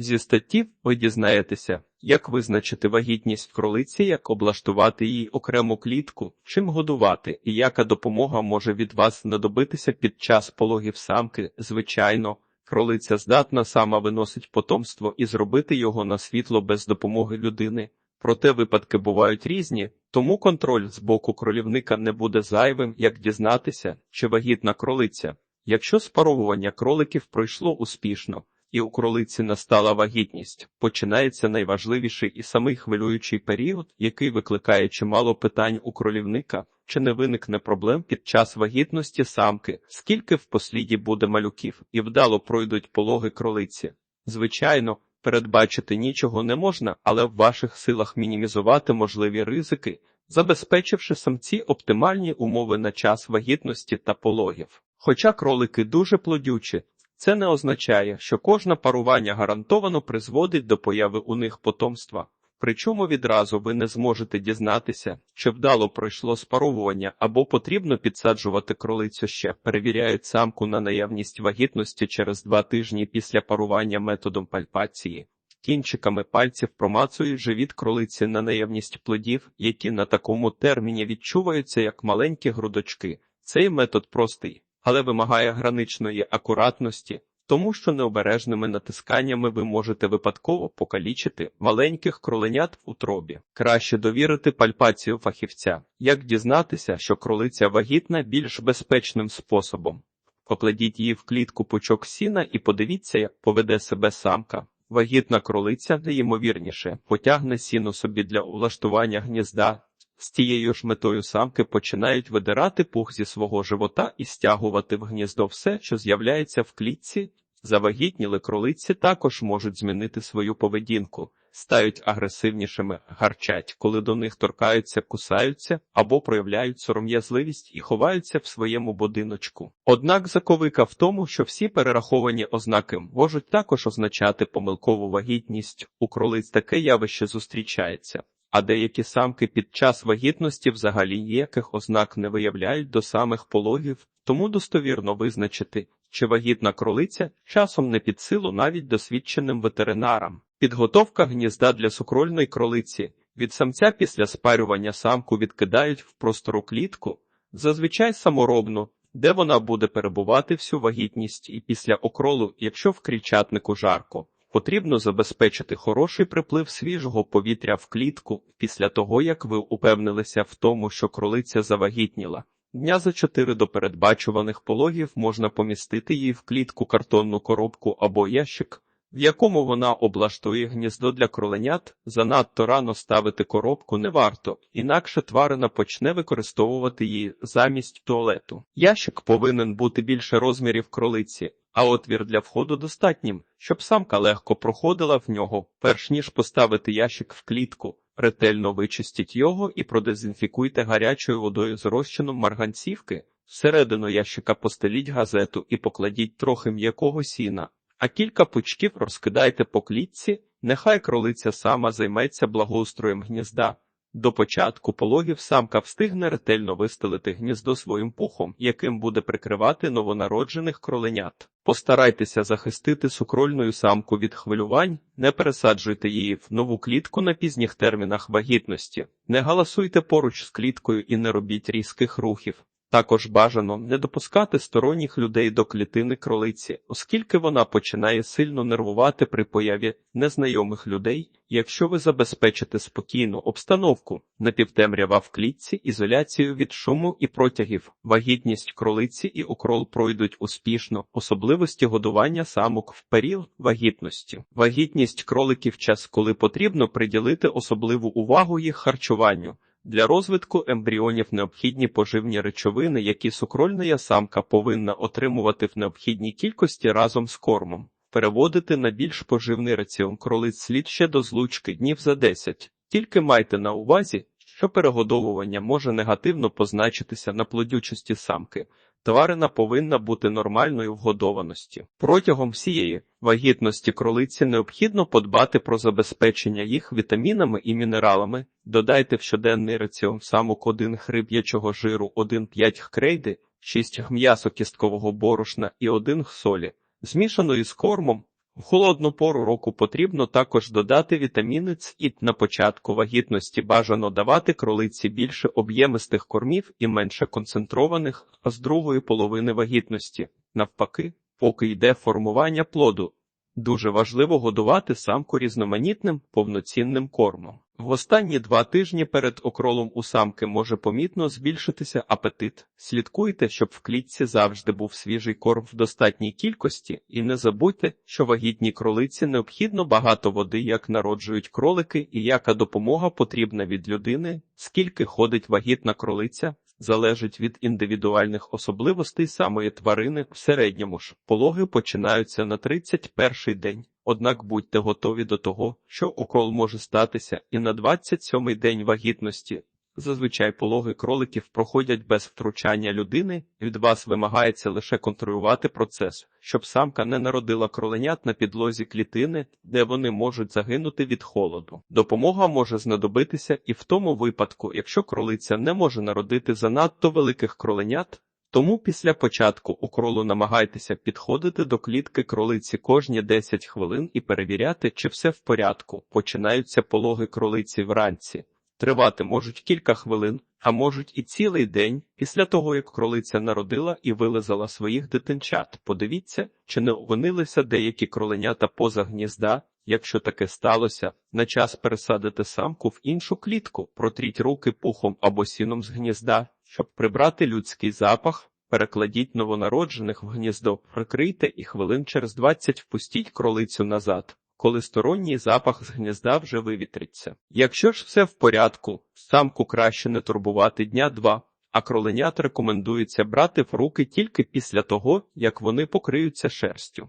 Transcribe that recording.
Зі статті ви дізнаєтеся, як визначити вагітність кролиці, як облаштувати їй окрему клітку, чим годувати і яка допомога може від вас знадобитися під час пологів самки. Звичайно, кролиця здатна сама виносить потомство і зробити його на світло без допомоги людини. Проте випадки бувають різні, тому контроль з боку кролівника не буде зайвим, як дізнатися, чи вагітна кролиця. Якщо спаровування кроликів пройшло успішно, і у кролиці настала вагітність, починається найважливіший і самий хвилюючий період, який викликає чимало питань у кролівника, чи не виникне проблем під час вагітності самки, скільки в посліді буде малюків, і вдало пройдуть пологи кролиці. Звичайно, передбачити нічого не можна, але в ваших силах мінімізувати можливі ризики, забезпечивши самці оптимальні умови на час вагітності та пологів. Хоча кролики дуже плодючі, це не означає, що кожне парування гарантовано призводить до появи у них потомства. Причому відразу ви не зможете дізнатися, чи вдало пройшло спаровування або потрібно підсаджувати кролицю ще, перевіряють самку на наявність вагітності через два тижні після парування методом пальпації. Кінчиками пальців промацують живіт кролиці на наявність плодів, які на такому терміні відчуваються як маленькі грудочки. Цей метод простий, але вимагає граничної акуратності, тому що необережними натисканнями ви можете випадково покалічити маленьких кроленят в утробі. Краще довірити пальпацію фахівця, як дізнатися, що кролиця вагітна більш безпечним способом. Покладіть її в клітку пучок сіна і подивіться, як поведе себе самка. Вагітна кролиця найімовірніше потягне сіно собі для улаштування гнізда. З тією ж метою самки починають видирати пух зі свого живота і стягувати в гніздо все, що з'являється в клітці. Завагітніли кролиці також можуть змінити свою поведінку, стають агресивнішими, гарчать, коли до них торкаються, кусаються або проявляють сором'язливість і ховаються в своєму будиночку. Однак заковика в тому, що всі перераховані ознаки можуть також означати помилкову вагітність. У кролиць таке явище зустрічається. А деякі самки під час вагітності взагалі ніяких ознак не виявляють до самих пологів, тому достовірно визначити, чи вагітна кролиця часом не під силу навіть досвідченим ветеринарам. Підготовка гнізда для сукрольної кролиці від самця після спарювання самку відкидають в простору клітку, зазвичай саморобну, де вона буде перебувати всю вагітність і після окролу, якщо в крічатнику жарко. Потрібно забезпечити хороший приплив свіжого повітря в клітку після того, як ви упевнилися в тому, що кролиця завагітніла. Дня за чотири до передбачуваних пологів можна помістити її в клітку картонну коробку або ящик, в якому вона облаштує гніздо для кроленят. Занадто рано ставити коробку не варто, інакше тварина почне використовувати її замість туалету. Ящик повинен бути більше розмірів кролиці, а отвір для входу достатнім, щоб самка легко проходила в нього, перш ніж поставити ящик в клітку. Ретельно вичистіть його і продезінфікуйте гарячою водою з розчином марганцівки. Всередину ящика постеліть газету і покладіть трохи м'якого сіна, а кілька пучків розкидайте по клітці, нехай кролиця сама займеться благоустроєм гнізда. До початку пологів самка встигне ретельно вистелити гніздо своїм пухом, яким буде прикривати новонароджених кроленят. Постарайтеся захистити сукрольну самку від хвилювань, не пересаджуйте її в нову клітку на пізніх термінах вагітності, не галасуйте поруч з кліткою і не робіть різких рухів. Також бажано не допускати сторонніх людей до клітини кролиці, оскільки вона починає сильно нервувати при появі незнайомих людей, якщо ви забезпечите спокійну обстановку, напівтемрява в клітці, ізоляцію від шуму і протягів, вагітність кролиці і укрол пройдуть успішно, особливості годування самок в період вагітності. Вагітність кроликів час, коли потрібно приділити особливу увагу їх харчуванню. Для розвитку ембріонів необхідні поживні речовини, які сукрольна самка повинна отримувати в необхідній кількості разом з кормом. Переводити на більш поживний раціон кролиць слід ще до злучки днів за 10. Тільки майте на увазі, що перегодовування може негативно позначитися на плодючості самки. Тварина повинна бути нормальною вгодованості. Протягом всієї вагітності кролиці необхідно подбати про забезпечення їх вітамінами і мінералами. Додайте в щоденний раціон самок 1 хриб'ячого жиру, 1,5 хкрейди, 6 м'ясо кісткового борошна і 1 солі. Змішаної з кормом, В холодну пору року потрібно також додати вітаміни С і на початку вагітності бажано давати кролиці більше об'ємистих кормів і менше концентрованих, а з другої половини вагітності, навпаки, поки йде формування плоду. Дуже важливо годувати самку різноманітним повноцінним кормом. В останні два тижні перед окролом у самки може помітно збільшитися апетит. Слідкуйте, щоб в клітці завжди був свіжий корм в достатній кількості, і не забудьте, що вагітній кролиці необхідно багато води, як народжують кролики, і яка допомога потрібна від людини, скільки ходить вагітна кролиця. Залежить від індивідуальних особливостей самої тварини. В середньому ж пологи починаються на 31-й день. Однак будьте готові до того, що укол може статися і на 27-й день вагітності. Зазвичай пологи кроликів проходять без втручання людини, від вас вимагається лише контролювати процес, щоб самка не народила кроленят на підлозі клітини, де вони можуть загинути від холоду. Допомога може знадобитися і в тому випадку, якщо кролиця не може народити занадто великих кроленят. Тому після початку укролу намагайтеся підходити до клітки кролиці кожні 10 хвилин і перевіряти, чи все в порядку. Починаються пологи кролиці вранці. Тривати можуть кілька хвилин, а можуть і цілий день після того, як кролиця народила і вилизала своїх дитинчат. Подивіться, чи не опинилися деякі кроленята поза гнізда. Якщо таке сталося, на час пересадити самку в іншу клітку, протріть руки пухом або сіном з гнізда, щоб прибрати людський запах. Перекладіть новонароджених в гніздо, прикрийте і хвилин через 20 впустіть кролицю назад коли сторонній запах з гнізда вже вивітриться. Якщо ж все в порядку, самку краще не турбувати дня два, а кроленят рекомендується брати в руки тільки після того, як вони покриються шерстю.